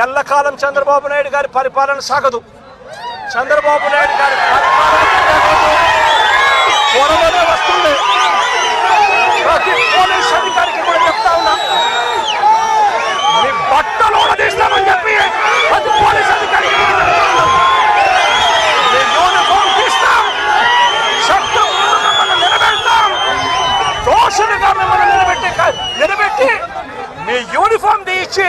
ఎల్లకాలం చంద్రబాబు నాయుడు గారి పరిపాలన సాగదు. చంద్రబాబు నాయుడు గారి పరిపాలన వస్తుంది. ప్రతి పోలీస్ అధికారికి కూడా చెప్తా ఉన్నా. మీ బట్టలు తీస్తామని చెప్పి ప్రతి పోలీస్ అధికారికి మీ నిలబెట్టి నిలబెట్టి మీ యూనిఫామ్ తీయించి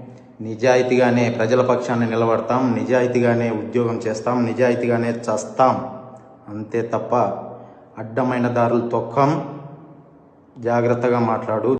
నిజాయితీగానే ప్రజల పక్షాన్ని నిలబడతాం నిజాయితీగానే ఉద్యోగం చేస్తాం నిజాయితీగానే చస్తాం. అంతే తప్ప అడ్డమైన దారులు తొక్కం. జాగ్రత్తగా మాట్లాడు.